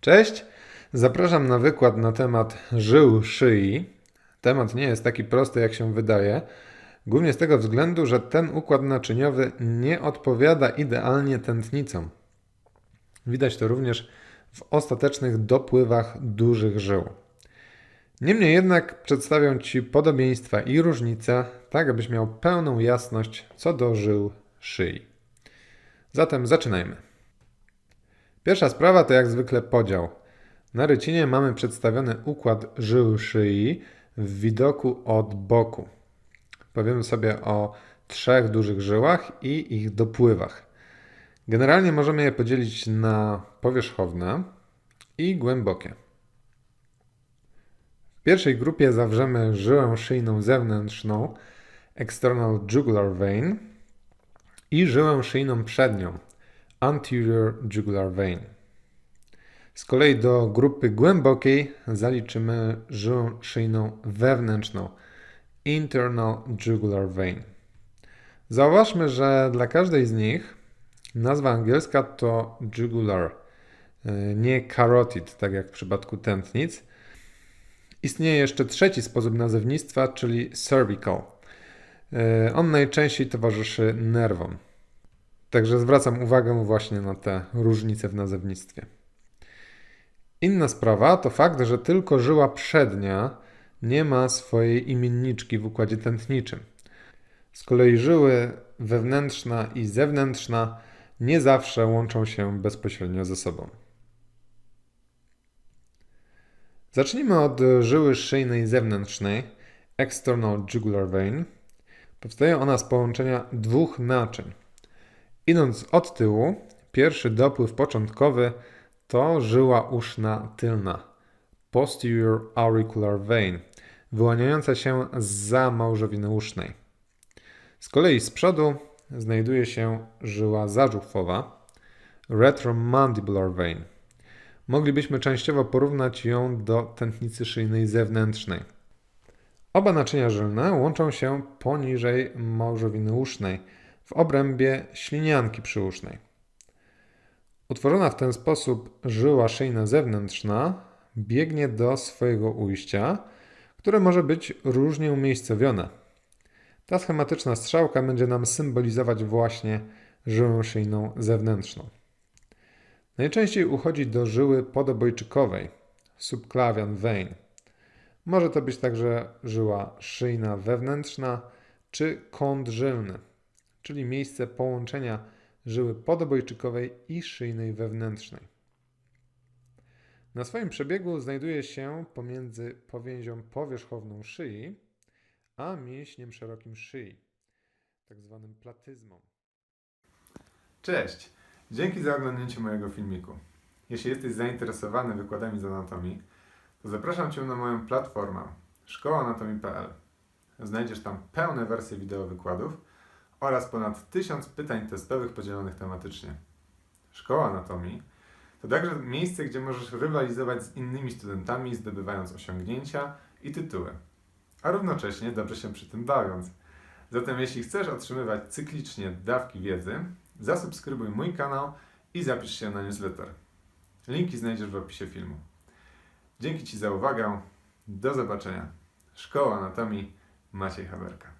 Cześć, zapraszam na wykład na temat żył szyi. Temat nie jest taki prosty, jak się wydaje, głównie z tego względu, że ten układ naczyniowy nie odpowiada idealnie tętnicom. Widać to również w ostatecznych dopływach dużych żył. Niemniej jednak przedstawią Ci podobieństwa i różnice, tak abyś miał pełną jasność co do żył szyi. Zatem zaczynajmy. Pierwsza sprawa to jak zwykle podział. Na rycinie mamy przedstawiony układ żył szyi w widoku od boku. Powiemy sobie o trzech dużych żyłach i ich dopływach. Generalnie możemy je podzielić na powierzchowne i głębokie. W pierwszej grupie zawrzemy żyłę szyjną zewnętrzną, external jugular vein, i żyłę szyjną przednią, anterior jugular vein. Z kolei do grupy głębokiej zaliczymy żyłę szyjną wewnętrzną, internal jugular vein. Zauważmy, że dla każdej z nich nazwa angielska to jugular, e, nie carotid, tak jak w przypadku tętnic. Istnieje jeszcze trzeci sposób nazewnictwa, czyli cervical. E, On najczęściej towarzyszy nerwom. Także zwracam uwagę właśnie na te różnice w nazewnictwie. Inna sprawa to fakt, że tylko żyła przednia nie ma swojej imienniczki w układzie tętniczym. Z kolei żyły wewnętrzna i zewnętrzna nie zawsze łączą się bezpośrednio ze sobą. Zacznijmy od żyły szyjnej zewnętrznej, external jugular vein. Powstaje ona z połączenia dwóch naczyń. Idąc od tyłu, pierwszy dopływ początkowy to żyła uszna tylna, posterior auricular vein, wyłaniająca się zza małżowiny usznej. Z kolei z przodu znajduje się żyła zażuchwowa, retromandibular vein. Moglibyśmy częściowo porównać ją do tętnicy szyjnej zewnętrznej. Oba naczynia żylne łączą się poniżej małżowiny usznej, w obrębie ślinianki przyusznej. Utworzona w ten sposób żyła szyjna zewnętrzna biegnie do swojego ujścia, które może być różnie umiejscowione. Ta schematyczna strzałka będzie nam symbolizować właśnie żyłę szyjną zewnętrzną. Najczęściej uchodzi do żyły podobojczykowej, subclavian vein. Może to być także żyła szyjna wewnętrzna czy kąt żylny czyli miejsce połączenia żyły podobojczykowej i szyjnej wewnętrznej. Na swoim przebiegu znajduje się pomiędzy powięzią powierzchowną szyi a mięśniem szerokim szyi, tak zwanym platyzmą. Cześć! Dzięki za oglądnięcie mojego filmiku. Jeśli jesteś zainteresowany wykładami z anatomii, to zapraszam Cię na moją platformę szkołaanatomii.pl. Znajdziesz tam pełne wersje wideo wykładów oraz ponad 1000 pytań testowych podzielonych tematycznie. Szkoła Anatomii to także miejsce, gdzie możesz rywalizować z innymi studentami, zdobywając osiągnięcia i tytuły, a równocześnie dobrze się przy tym bawiąc. Zatem jeśli chcesz otrzymywać cyklicznie dawki wiedzy, zasubskrybuj mój kanał i zapisz się na newsletter. Linki znajdziesz w opisie filmu. Dzięki Ci za uwagę. Do zobaczenia. Szkoła Anatomii Maciej Haberka.